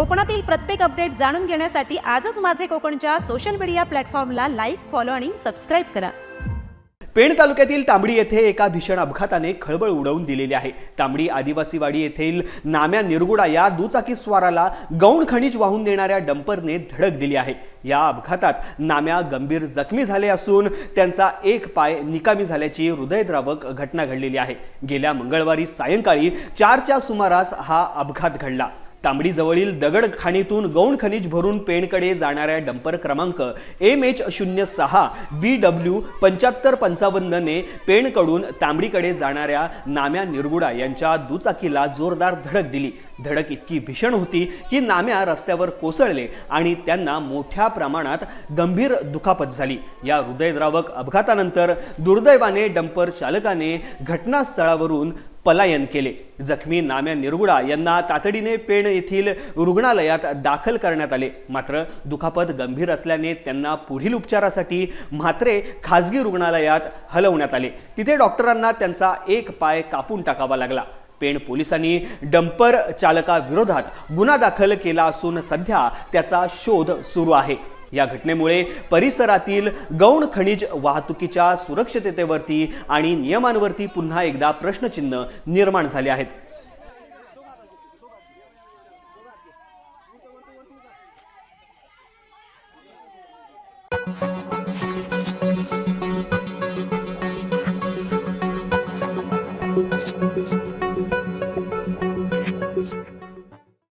कोकणातील प्रत्येक अपडेट जाणून घेण्यासाठी आजच माझे कोकणच्या सोशल मीडिया प्लॅटफॉर्मला लाईक फॉलो आणि सबस्क्राईब करा. पेण तालुक्यातील तांबडी येथे एका भीषण अपघाताने खळबळ उडवून दिलेली आहे. तांबडी आदिवासीवाडी येथील नाम्या निरगुडा या दुचाकी स्वाराला गौण खनिज वाहून देणाऱ्या डंपरने धडक दिली आहे. या अपघातात नाम्या गंभीर जखमी झाले असून त्यांचा एक पाय निकामी झाल्याची हृदयद्रावक घटना घडलेली आहे. गेल्या मंगळवारी सायंकाळी चारच्या सुमारास हा अपघात घडला. तांबडीजवळील दगड खाणीतून गौण खनिज भरून पेणकडे जाणाऱ्या डंपर क्रमांक एम एच शून्य सहा बी डब्ल्यू पंच्याहत्तर पंचावन्नने पेणकडून तांबडीकडे जाणाऱ्या नाम्या निरगुडा यांच्या दुचाकीला जोरदार धडक दिली. धडक इतकी भीषण होती की नाम्या रस्त्यावर कोसळले आणि त्यांना मोठ्या प्रमाणात गंभीर दुखापत झाली. या हृदयद्रावक अपघातानंतर दुर्दैवाने डंपर चालकाने घटनास्थळावरून पलायन केले. जखमी नाम्या निरगुडा यांना तातडीने पेण येथील रुग्णालयात दाखल करण्यात आले. मात्र दुखापत गंभीर असल्याने त्यांना पुढील उपचारासाठी म्हात्रे खाजगी रुग्णालयात हलवण्यात आले. तिथे डॉक्टरांना त्यांचा एक पाय कापून टाकावा लागला. पेण पोलिसांनी डंपर चालकाविरोधात गुन्हा दाखल केला असून सध्या त्याचा शोध सुरू आहे. या घटनेमुळे परिसरातील गौण खनिज वाहतुकीच्या सुरक्षिततेवरती आणि नियमांवरती पुन्हा एकदा प्रश्नचिन्ह निर्माण झाले आहेत.